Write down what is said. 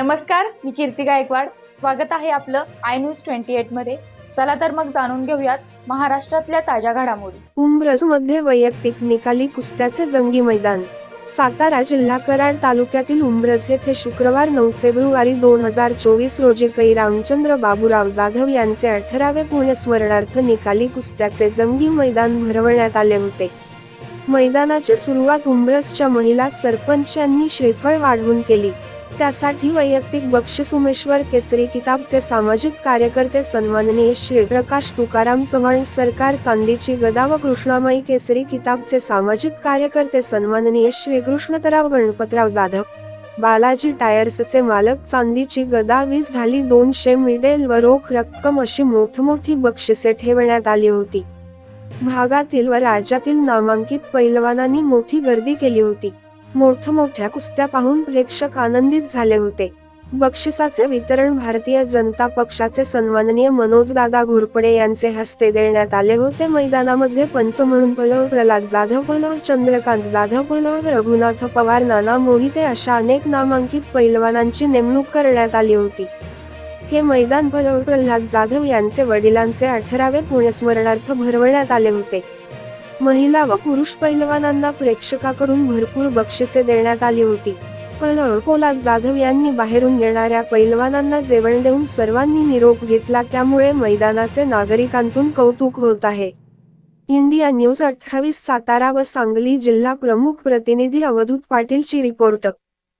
नमस्कार मी कीर्ती गायकवाड. स्वागत आहे आपलं आय न्यूज ट्वेंटी एटमध्ये. चला तर मग जाणून घेऊयात महाराष्ट्रातल्या ताज्या घडामोडी. उमरजमध्ये वैयक्तिक निकाली कुस्त्याचे जंगी मैदान. सातारा जिल्हा कराड तालुक्यातील उमरज येथे शुक्रवार नऊ फेब्रुवारी दोन हजार चोवीस रोजी कै. रामचंद्र बाबूराव जाधव यांचे अठरावे पुण्यस्मरणार्थ निकाली कुस्त्याचे जंगी मैदान भरवण्यात आले होते. मैदानाची सुरुवात उंब्रजच्या महिला सरपंच यांनी श्रीफळ वाढवून केली. त्यासाठी वैयक्तिक बक्षीस उमेश्वर केसरी किताबचे सामाजिक कार्यकर्ते सन्माननीय श्री प्रकाश तुकाराम चव्हाण सरकार चांदीची गदा व कृष्णामाई केसरी किताबचे सामाजिक कार्यकर्ते सन्माननीय श्री कृष्णतराव गणपतराव जाधव. बालाजी टायर्सचे मालक चांदीची गदा वीज ढाली दोनशे मिडेल व रोख रक्कम अशी मोठमोठी बक्षिसे ठेवण्यात आली होती. भागातील व राज्यातील नामांकित पैलवानांनी मोठी गर्दी केली होती. मोठमोठ्या कुस्त्या पाहून प्रेक्षक आनंदित झाले होते. बक्षिसाचे वितरण भारतीय जनता पक्षाचे सन्माननीय मनोजदादा घोरपडे यांचे हस्ते देण्यात आले होते. मैदानामध्ये पंच म्हणून पलव प्रल्हाद जाधव पलव चंद्रकांत जाधव पलव रघुनाथ पवार नाना मोहिते अशा अनेक नामांकित पैलवानांची नेमणूक करण्यात आली होती. हे मैदान पलव प्रल्हाद जाधव यांचे वडिलांचे अठरावे पुण्यस्मरणार्थ भरवण्यात आले होते. महिला व पुरुष पैलवानांना प्रेक्षकाकडून भरपूर बक्षिसे देण्यात आली होती. पण पोलाद जाधव यांनी बाहेरून येणाऱ्या पैलवानांना जेवण देऊन सर्वांनी निरोप घेतला त्यामुळे मैदानाचे नागरिकांतून कौतुक होत आहे. इंडिया न्यूज अठ्ठावीस सातारा व सांगली जिल्हा प्रमुख प्रतिनिधी अवधूत पाटीलची रिपोर्ट.